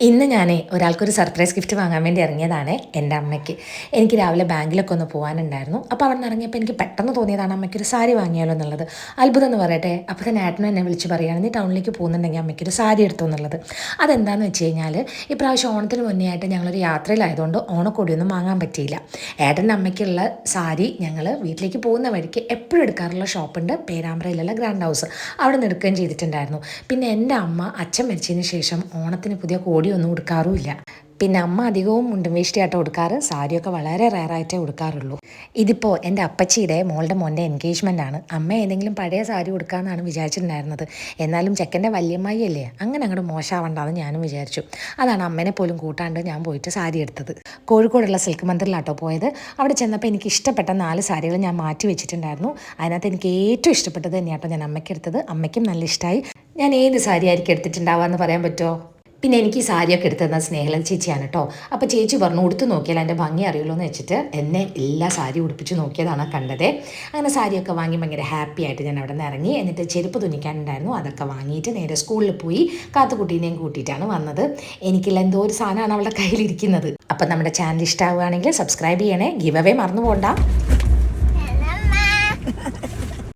ഇന്ന് ഞാൻ ഒരാൾക്കൊരു സർപ്രൈസ് ഗിഫ്റ്റ് വാങ്ങാൻ വേണ്ടി ഇറങ്ങിയതാണ് എന്റെ അമ്മയ്ക്ക്. എനിക്ക് രാവിലെ ബാങ്കിലൊക്കെ ഒന്ന് പോകാനുണ്ടായിരുന്നു അപ്പോൾ അവിടെ നിന്ന് ഇറങ്ങിയപ്പോൾ എനിക്ക് പെട്ടെന്ന് തോന്നിയതാണ് അമ്മയ്ക്കൊരു സാരി വാങ്ങിയാലോ എന്നുള്ളത്. അത്ഭുതം എന്ന് പറയട്ടെ. അപ്പോൾ തന്നെ ഏട്ടനും എന്നെ വിളിച്ച് പറയുകയാണ് നീ ടൗണിലേക്ക് പോകുന്നുണ്ടെങ്കിൽ അമ്മയ്ക്കൊരു സാരി എടുത്തു എന്നുള്ളത്. അതെന്താണെന്ന് വെച്ച് കഴിഞ്ഞാൽ ഇപ്രാവശ്യം ഓണത്തിന് മുന്നേ ആയിട്ട് ഞങ്ങളൊരു യാത്രയിലായതുകൊണ്ട് ഓണക്കൊടിയൊന്നും വാങ്ങാൻ പറ്റിയില്ല. ഏട്ടന്റെ അമ്മയ്ക്കുള്ള സാരി ഞങ്ങൾ വീട്ടിലേക്ക് പോകുന്ന വഴിക്ക് എപ്പോഴും എടുക്കാറുള്ള ഷോപ്പുണ്ട് പേരാമ്പ്രയിലുള്ള ഗ്രാൻഡ് ഹൗസ്. അവിടെ നിന്ന് എടുക്കുകയും ചെയ്തിട്ടുണ്ടായിരുന്നു. പിന്നെ എന്റെ അമ്മ അച്ഛൻ മരിച്ചതിന് ശേഷം ഓണത്തിന് പുതിയ കോടിയൊന്നും കൊടുക്കാറുമില്ല. പിന്നെ അമ്മ അധികവും മുണ്ടും വേഷ്ടിയായിട്ട് കൊടുക്കാറ് സാരിയൊക്കെ വളരെ റയറായിട്ടേ കൊടുക്കാറുള്ളൂ. ഇതിപ്പോൾ എന്റെ അപ്പച്ചിയുടെ മോളുടെ മോന്റെ എൻഗേജ്മെന്റ് ആണ് അമ്മ ഏതെങ്കിലും പഴയ സാരി കൊടുക്കാമെന്നാണ് വിചാരിച്ചിട്ടുണ്ടായിരുന്നത്. എന്നാലും ചെക്കന്റെ വല്യമ്മായി അല്ലേ അങ്ങനെ അങ്ങോട്ട് മോശമാവണ്ടെന്ന് ഞാനും വിചാരിച്ചു. അതാണ് അമ്മേനെ പോലും കൂട്ടാണ്ട് ഞാൻ പോയിട്ട് സാരി എടുത്തത്. കോഴിക്കോടുള്ള സിൽക്ക് മന്ദിറിലാട്ടോ പോയത്. അവിടെ ചെന്നപ്പോൾ എനിക്ക് ഇഷ്ടപ്പെട്ട നാല് സാരികൾ ഞാൻ മാറ്റി വെച്ചിട്ടുണ്ടായിരുന്നു. അതിനകത്ത് എനിക്ക് ഏറ്റവും ഇഷ്ടപ്പെട്ടത് തന്നെയാട്ടോ ഞാൻ അമ്മയ്ക്ക് എടുത്തത്. അമ്മയ്ക്കും നല്ല ഇഷ്ടമായി ഞാൻ ഏത് സാരി ആയിരിക്കും എടുത്തിട്ടുണ്ടാവുക എന്ന് പറയാൻ പറ്റുമോ പിന്നെ എനിക്ക് ഈ സാരിയൊക്കെ എടുത്തു തന്ന സ്നേഹല ചേച്ചിയാണ് കേട്ടോ അപ്പോൾ ചേച്ചി പറഞ്ഞു ഉടുത്ത് നോക്കിയാൽ എന്റെ ഭംഗി അറിയുള്ളൂ എന്ന് വെച്ചിട്ട് എന്നെ എല്ലാ സാരി ഉടുപ്പിച്ച് നോക്കിയതാണ് കണ്ടത്. അങ്ങനെ സാരിയൊക്കെ വാങ്ങി ഭയങ്കര ഹാപ്പി ആയിട്ട് ഞാൻ അവിടെ നിന്ന് ഇറങ്ങി. എന്നിട്ട് ചെരുപ്പ് തുന്നിക്കാനുണ്ടായിരുന്നു. അതൊക്കെ വാങ്ങിയിട്ട് നേരെ സ്കൂളിൽ പോയി കാത്തുകുട്ടീനെയും കൂട്ടിയിട്ടാണ് വന്നത്. എനിക്കുള്ള എന്തോ ഒരു സാധനമാണ് അവളുടെ കയ്യിലിരിക്കുന്നത്. അപ്പം നമ്മുടെ ചാനൽ ഇഷ്ടമാവുകയാണെങ്കിൽ സബ്സ്ക്രൈബ് ചെയ്യണേ. ഗിവ് അവേ മറന്നു പോകണ്ട